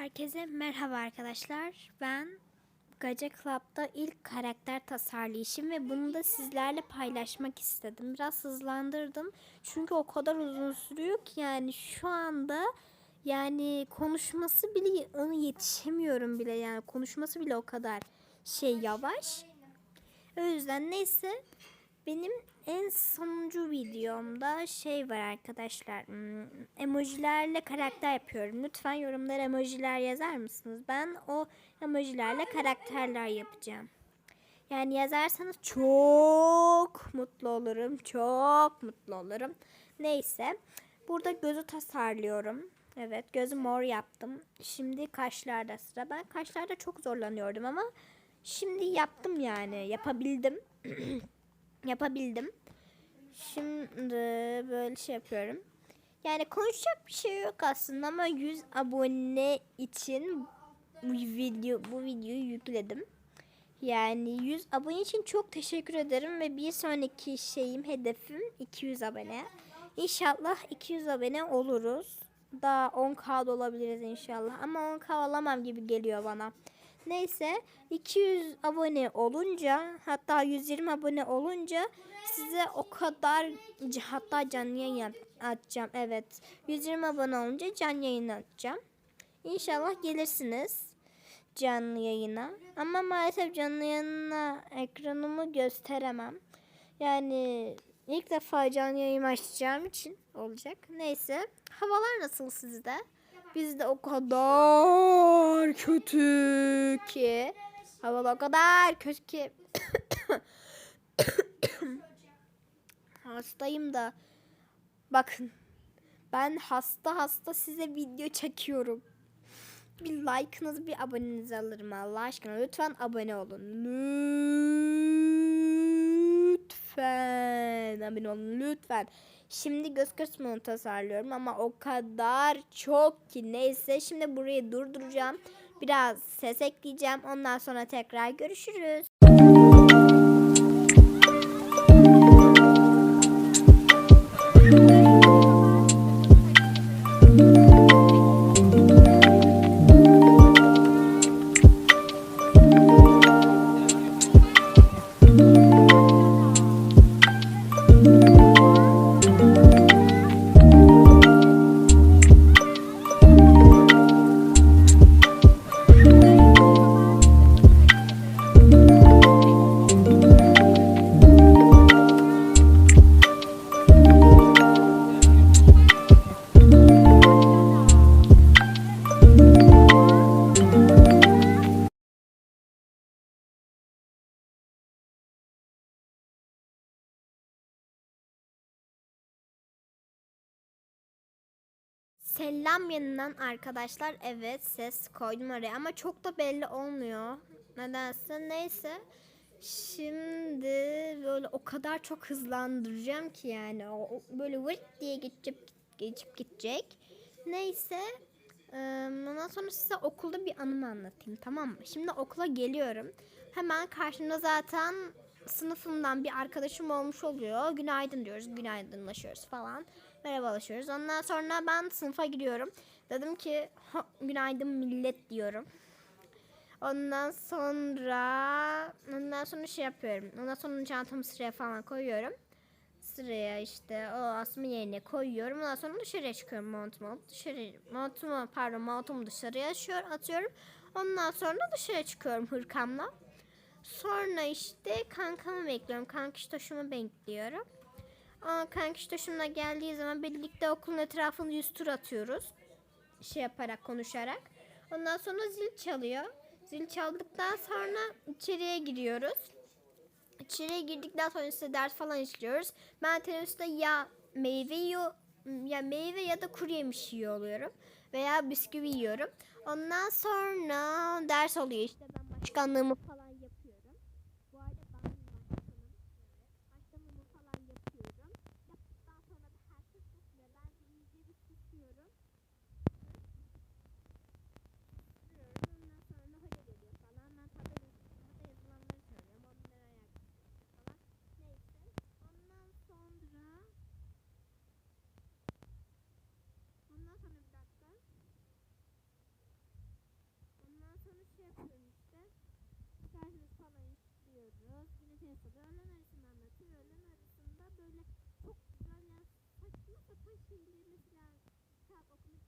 Herkese merhaba arkadaşlar. Ben Gaca Club'da ilk karakter tasarlayışım ve bunu da sizlerle paylaşmak istedim. Biraz hızlandırdım. Çünkü o kadar uzun sürüyor ki yani şu anda yani konuşması bile onu yetişemiyorum bile yani konuşması bile o kadar şey yavaş. O yüzden neyse benim en sonuncu videomda şey var arkadaşlar. hmm, Emojilerle karakter yapıyorum. Lütfen yorumlara emojiler yazar mısınız? Ben o emojilerle karakterler yapacağım. Yani yazarsanız çok mutlu olurum. Çok mutlu olurum. Neyse. Burada gözü tasarlıyorum. Evet gözü mor yaptım. Şimdi kaşlarda sıra. Ben kaşlarda çok zorlanıyordum ama şimdi yaptım yani. Yapabildim. Yapabildim. Şimdi böyle şey yapıyorum. Yani konuşacak bir şey yok aslında ama 100 abone için bu video bu videoyu yükledim. Yani 100 abone için çok teşekkür ederim ve bir sonraki şeyim hedefim 200 abone. İnşallah 200 abone oluruz. Daha 10k da olabiliriz inşallah ama 10k olamam gibi geliyor bana. Neyse 200 abone olunca hatta 120 abone olunca size o kadar hatta canlı yayın açacağım. Evet 120 abone olunca canlı yayın açacağım. İnşallah gelirsiniz canlı yayına. Ama maalesef canlı yayına ekranımı gösteremem. Yani ilk defa canlı yayın açacağım için olacak. Neyse havalar nasıl sizde? Bizde o kadar kötü ki. Hava o kadar kötü ki. Hastayım da. Bakın. Ben hasta hasta size video çekiyorum. Bir like'ınızı bir abonenizi alırım Allah aşkına. Lütfen abone olun. Lütfen. Abone olun lütfen. Şimdi göz kısmını tasarlıyorum ama o kadar çok ki neyse. Şimdi burayı durduracağım. Biraz ses ekleyeceğim. Ondan sonra tekrar görüşürüz. Selam yanından arkadaşlar. Evet ses koydum oraya ama çok da belli olmuyor. Nedense neyse. Şimdi böyle o kadar çok hızlandıracağım ki yani o böyle vırt diye geçip geçip gidecek. Neyse. eee, Ondan sonra size okulda bir anımı anlatayım tamam mı? Şimdi okula geliyorum. Hemen karşımda zaten sınıfımdan bir arkadaşım olmuş oluyor. Günaydın diyoruz, günaydınlaşıyoruz falan. Merhabalaşıyoruz. Ondan sonra ben sınıfa giriyorum. Dedim ki "Ha, günaydın millet diyorum. Ondan sonra ondan sonra şey yapıyorum. Ondan sonra çantamı sıraya falan koyuyorum. Sıraya işte o asma yerine koyuyorum. Ondan sonra dışarıya çıkıyorum montumu dışarı montumu pardon montumu dışarıya atıyorum. Ondan sonra dışarı çıkıyorum hırkamla. Sonra işte kankamı bekliyorum. Kankiş bekliyorum. Ama kankiş geldiği zaman birlikte okulun etrafını yüz tur atıyoruz. Şey yaparak konuşarak. Ondan sonra zil çalıyor. Zil çaldıktan sonra içeriye giriyoruz. İçeriye girdikten sonra işte ders falan işliyoruz. Ben teneffüste ya meyve ya meyve ya da kuru yemiş yiyor oluyorum. Veya bisküvi yiyorum. Ondan sonra ders oluyor işte ben başkanlığımı şey yapıyorum işte. Servis falan işliyoruz. Yine piyasada öğlen arasında anlatıyor. Öğlen arasında böyle çok güzel yani saçma sapan şeyleri mesela kitap okuma